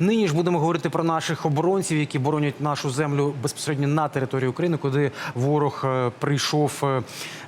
Нині ж будемо говорити про наших оборонців, які боронять нашу землю безпосередньо на території України, куди ворог е, прийшов е,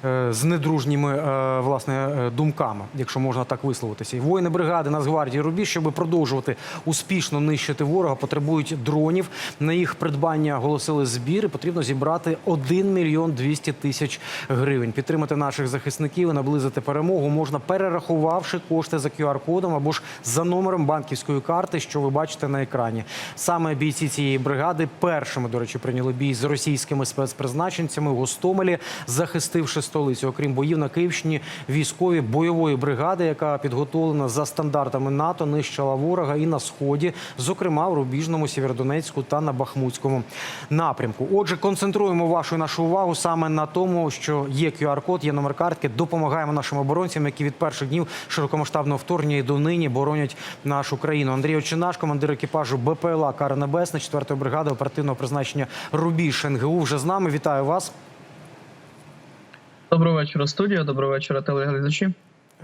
е, з недружніми власне думками, якщо можна так висловитися. І воїни бригади Нацгвардії Рубіж, щоб продовжувати успішно нищити ворога, потребують дронів. На їх придбання оголосили збір. і Потрібно зібрати 1 мільйон 200 тисяч гривень. Підтримати наших захисників і наблизити перемогу можна перерахувавши кошти за QR-кодом або ж за номером банківської карти, що ви бачите на екрані. Саме бійці цієї бригади першими, до речі, прийняли бій з російськими спецпризначенцями у Гостомелі, захистивши столицю. Окрім боїв на Київщині, військові бойової бригади, яка підготовлена за стандартами НАТО, нищила ворога і на сході, зокрема в Рубіжному, Сєвєродонецьку та на Бахмутському напрямку. Отже, концентруємо вашу нашу увагу саме на тому, що є QR-код, є номер картки. Допомагаємо нашим оборонцям, які від перших днів широкомасштабного вторгнення і донині боронять нашу країну. Андрій Очинаш, командир екіпажу БПЛА Кара Небесна, 4-ї бригади оперативного призначення Рубіж НГУ. Вже з нами. Вітаю вас. Доброго вечора, студія. Доброго вечора, телеглядачі.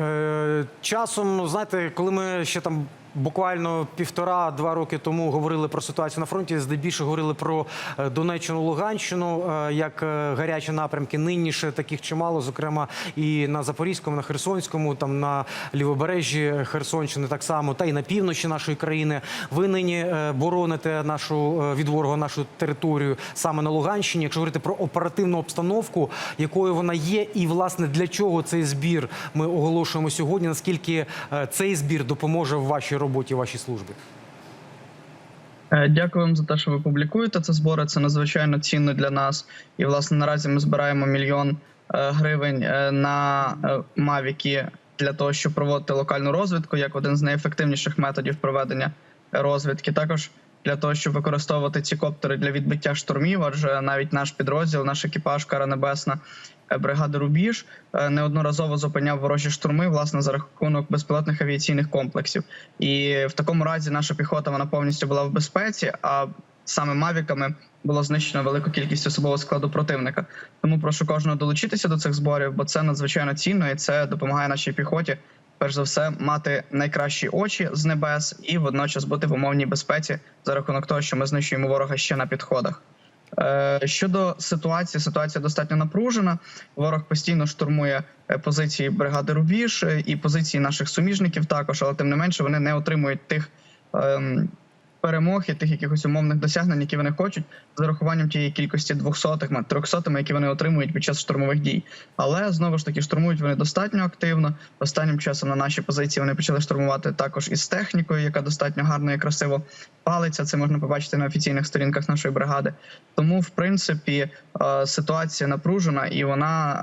Е, часом, знаєте, коли ми ще там буквально півтора-два роки тому говорили про ситуацію на фронті, здебільшого говорили про е, Донеччину, Луганщину е, як е, гарячі напрямки. Нині ще таких чимало, зокрема і на Запорізькому, на Херсонському, там на лівобережжі Херсонщини, так само, та й на півночі нашої країни. Ви нині бороните нашу від ворога нашу територію саме на Луганщині. Якщо говорити про оперативну обстановку, якою вона є, і власне для чого цей збір ми оголошуємо сьогодні. Наскільки цей збір допоможе в вашій роботі, вашій службі? Е, Дякую вам за те, що ви публікуєте це збори. Це надзвичайно цінно для нас. І власне наразі ми збираємо мільйон е, гривень е, на мавіки для того, щоб проводити локальну розвідку як один з найефективніших методів проведення розвідки. Також для того, щоб використовувати ці коптери для відбиття штурмів, адже навіть наш підрозділ, наш екіпаж Кара Небесна е, бригади Рубіж е, неодноразово зупиняв ворожі штурми власне за рахунок безпілотних авіаційних комплексів. І в такому разі наша піхота вона повністю була в безпеці. А саме мавіками було знищено велику кількість особового складу противника. Тому прошу кожного долучитися до цих зборів, бо це надзвичайно цінно і це допомагає нашій піхоті. Перш за все, мати найкращі очі з небес і водночас бути в умовній безпеці за рахунок того, що ми знищуємо ворога ще на підходах. Е, Щодо ситуації, ситуація достатньо напружена. Ворог постійно штурмує е, позиції бригади Рубіж і позиції наших суміжників також, але тим не менше вони не отримують тих ем, перемог і тих якихось умовних досягнень, які вони хочуть, з урахуванням тієї кількості двохсотих, трьохсотими, які вони отримують під час штурмових дій. Але знову ж таки штурмують вони достатньо активно. Останнім часом на наші позиції вони почали штурмувати також із технікою, яка достатньо гарно і красиво палиться. Це можна побачити на офіційних сторінках нашої бригади. Тому, в принципі, е, ситуація напружена і вона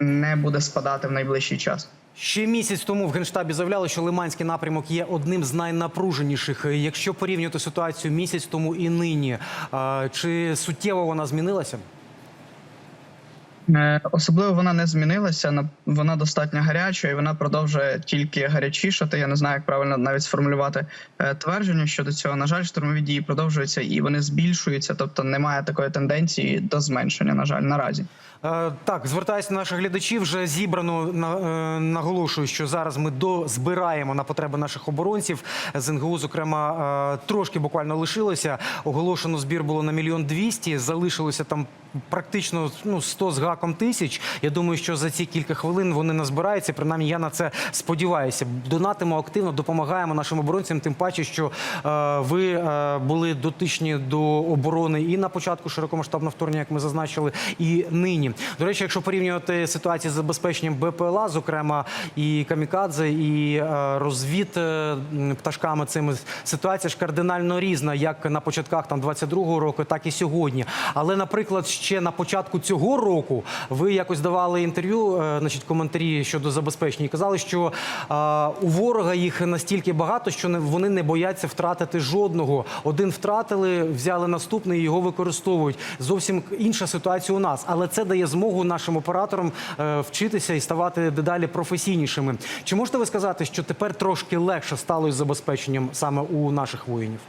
е, не буде спадати в найближчий час. Ще місяць тому в генштабі заявляли, що Лиманський напрямок є одним з найнапруженіших. Якщо порівнювати ситуацію місяць тому і нині, е, чи суттєво вона змінилася? Е, Особливо вона не змінилася. на- Вона достатньо гаряча і вона продовжує тільки гарячішати. Я не знаю, як правильно навіть сформулювати е, твердження щодо цього. На жаль, штурмові дії продовжуються і вони збільшуються, тобто немає такої тенденції до зменшення. На жаль, наразі. Е, Так, звертаюся до наших глядачів. Вже зібрано е, наголошую, що зараз ми дозбираємо на потреби наших оборонців. З НГУ, зокрема, е, трошки буквально лишилося. Оголошено збір було на мільйон двісті. Залишилося там практично ну 100 з гаком тисяч. Я думаю, що за ці кілька хвилин вони назбираються. Принаймні, я на це сподіваюся. Донатимо активно, допомагаємо нашим оборонцям. Тим паче, що е, ви е, були дотичні до оборони і на початку широкомасштабного вторгнення, як ми зазначили, і нині. До речі, якщо порівнювати ситуацію з забезпеченням БПЛА, зокрема і камікадзе, і е, розвід е, пташками цими ситуація ж кардинально різна, як на початках там 22-го року, так і сьогодні. Але, наприклад, ще на початку цього року ви якось давали інтерв'ю, е, значить, коментарі щодо забезпечення, і казали, що у ворога їх настільки багато, що вони не бояться втратити жодного. Один втратили, взяли наступний і його використовують. Зовсім інша ситуація у нас, але це дає змогу нашим операторам е, вчитися і ставати дедалі професійнішими. Чи можете ви сказати, що тепер трошки легше стало із забезпеченням саме у наших воїнів?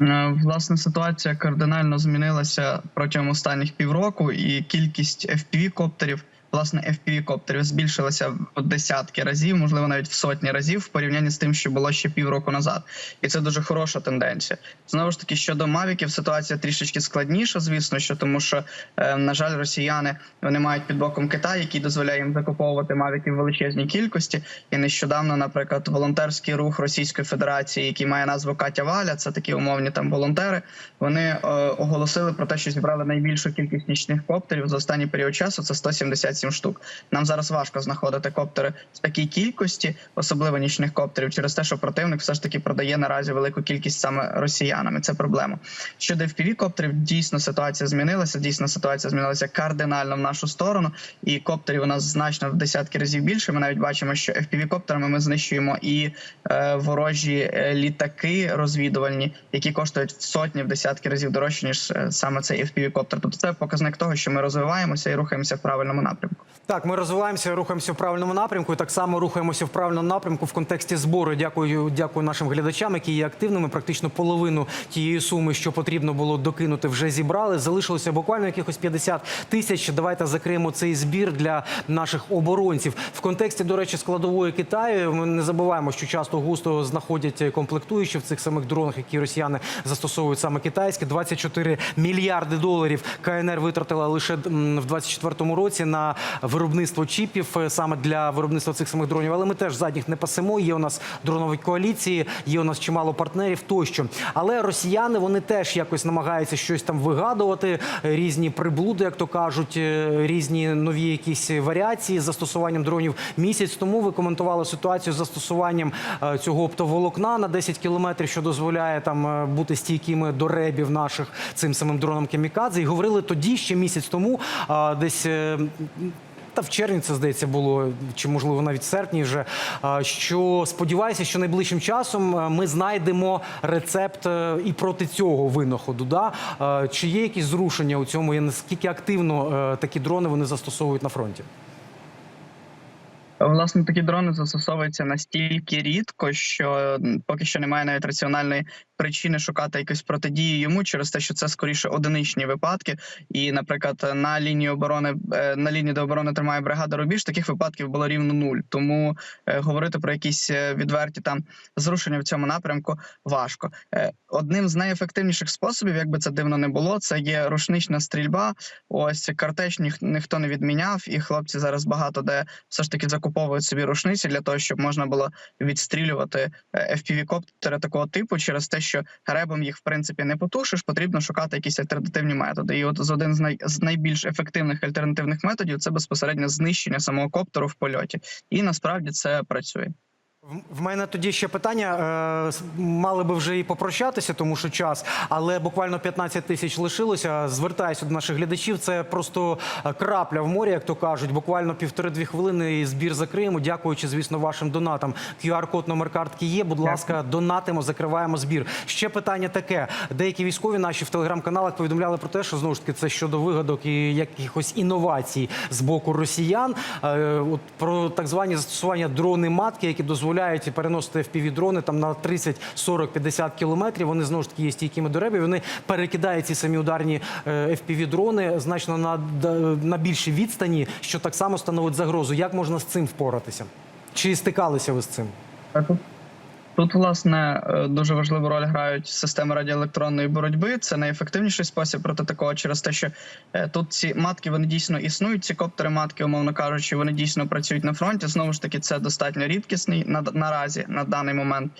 Е, Власне, ситуація кардинально змінилася протягом останніх півроку, і кількість fpv коптерів власне FPV-коптерів збільшилася в десятки разів, можливо, навіть в сотні разів в порівнянні з тим, що було ще півроку назад, і це дуже хороша тенденція. Знову ж таки, щодо мавіків, ситуація трішечки складніша, звісно, що тому, що е, на жаль, росіяни вони мають під боком Китай, який дозволяє їм закуповувати мавіків в величезній кількості. І нещодавно, наприклад, волонтерський рух Російської Федерації, який має назву Катя Валя, це такі умовні там волонтери. Вони е, оголосили про те, що зібрали найбільшу кількість нічних коптерів за останній період часу. Це 177 штук. Нам зараз важко знаходити коптери в такій кількості, особливо нічних коптерів, через те, що противник все ж таки продає наразі велику кількість саме росіянам. І Це проблема. Щодо fpv коптерів, дійсно ситуація змінилася. Дійсно, ситуація змінилася кардинально в нашу сторону, і коптерів у нас значно в десятки разів більше. Ми навіть бачимо, що fpv коптерами ми знищуємо і е, ворожі е, літаки розвідувальні, які коштують в сотні в десятки разів дорожче ніж е, саме цей fpv коптер Тобто це показник того, що ми розвиваємося і рухаємося в правильному напрямку. Так, ми розвиваємося, рухаємося в правильному напрямку. І так само рухаємося в правильному напрямку в контексті збору. Дякую, дякую нашим глядачам, які є активними. Практично половину тієї суми, що потрібно було докинути, вже зібрали. Залишилося буквально якихось 50 тисяч. Давайте закриємо цей збір для наших оборонців. В контексті, до речі, складової Китаю. Ми не забуваємо, що часто густо знаходять комплектуючі в цих самих дронах, які росіяни застосовують саме китайські. 24 мільярди доларів КНР витратила лише в 24-му році на виробництво чіпів е, саме для виробництва цих самих дронів. Але ми теж задніх не пасемо. Є у нас дронові коаліції, є у нас чимало партнерів тощо. Але росіяни вони теж якось намагаються щось там вигадувати, різні приблуди, як то кажуть, е, різні нові якісь варіації з застосуванням дронів. Місяць тому ви коментували ситуацію з застосуванням е, цього оптоволокна на 10 кілометрів, що дозволяє там бути стійкими до ребів наших цим самим дроном Кемікадзе. І говорили тоді, ще місяць тому, десь. Та в червні це здається було, чи можливо навіть в серпні вже. Що сподіваюся, що найближчим часом е, ми знайдемо рецепт е, і проти цього винаходу. Да? Чи є якісь зрушення у цьому? І наскільки активно е, такі дрони вони застосовують на фронті? Власне, такі дрони застосовуються настільки рідко, що поки що немає навіть раціональної причини шукати якусь протидію йому через те, що це скоріше одиничні випадки. І, наприклад, на лінії оборони е, на лінії, де оборони тримає бригада Рубіж, таких випадків було рівно нуль. Тому е, говорити про якісь е, відверті там зрушення в цьому напрямку важко. Одним з найефективніших способів, як би це дивно не було, це є рушнична стрільба. Ось картеч ніх, ніхто не відміняв, і хлопці зараз багато де все ж таки закуповують собі рушниці для того, щоб можна було відстрілювати fpv коптери такого типу, через те, що ребом їх в принципі не потушиш, потрібно шукати якісь альтернативні методи. І от з один з най з найбільш ефективних альтернативних методів це безпосередньо знищення самого коптеру в польоті, і насправді це працює. В- мене тоді ще питання. Е, Мали би вже і попрощатися, тому що час, але буквально 15 тисяч лишилося. Звертаюся до наших глядачів. Це просто е, крапля в морі, як то кажуть. Буквально півтори-дві хвилини і збір закриємо. Дякуючи, звісно, вашим донатам. QR-код номер картки є. Будь ласка, донатимо, закриваємо збір. Ще питання таке: деякі військові наші в телеграм-каналах повідомляли про те, що знову ж таки це щодо вигадок і якихось інновацій з боку росіян. Е, От про так звані застосування дрони матки, які дозволяють переносити fpv дрони там на 30, 40, 50 кілометрів. Вони знову ж таки є стійкими до ребів. Вони перекидають ці самі ударні fpv дрони значно на, на більшій відстані, що так само становить загрозу. Як можна з цим впоратися? Чи стикалися ви з цим? Тут, власне, е, дуже важливу роль грають системи радіоелектронної боротьби. Це найефективніший спосіб проти такого, через те, що е, тут ці матки вони дійсно існують. Ці коптери матки, умовно кажучи, вони дійсно працюють на фронті. Знову ж таки, це достатньо рідкісний на, наразі на даний момент.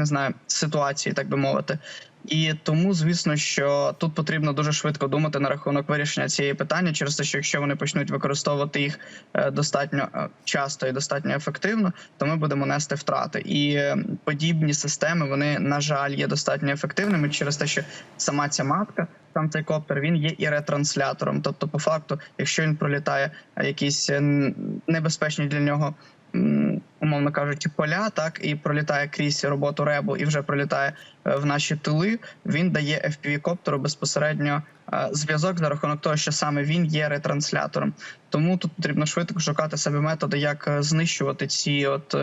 Не знаю, ситуації, так би мовити. І тому, звісно, що тут потрібно дуже швидко думати на рахунок вирішення цієї питання, через те, що якщо вони почнуть використовувати їх е, достатньо е, часто і достатньо ефективно, то ми будемо нести втрати. І е, подібні системи вони на жаль є достатньо ефективними через те, що сама ця матка, сам цей коптер, він є і ретранслятором. Тобто, по факту, якщо він пролітає якісь небезпечні для нього. Умовно кажучи, поля так і пролітає крізь роботу ребу, і вже пролітає е, в наші тили. Він дає fpv коптеру безпосередньо е, зв'язок за рахунок того, що саме він є ретранслятором. Тому тут потрібно швидко шукати себе методи, як е, знищувати ці от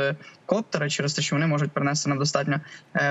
коптери через те, що вони можуть принести нам достатньо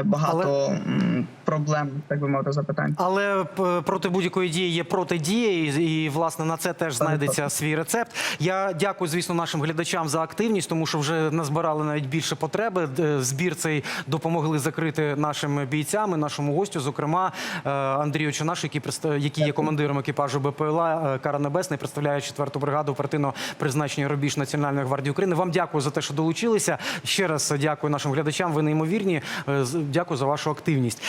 багато м, проблем, так би мовити, запитань. Але проти будь-якої дії є протидія, і, і власне на це теж знайдеться свій рецепт. Я дякую, звісно, нашим глядачам за активність, тому що вже назбирали навіть більше потреби. Збір цей допомогли закрити нашим бійцям, і нашому гостю, зокрема е, Андрію Чунаш, який який є командиром екіпажу БПЛА е, Кара Небесний, представляє 4-ту бригаду оперативного призначення рубіж Національної гвардії України. Вам дякую за те, що долучилися. Ще раз дякую нашим глядачам. Ви неймовірні. Е, Дякую за вашу активність.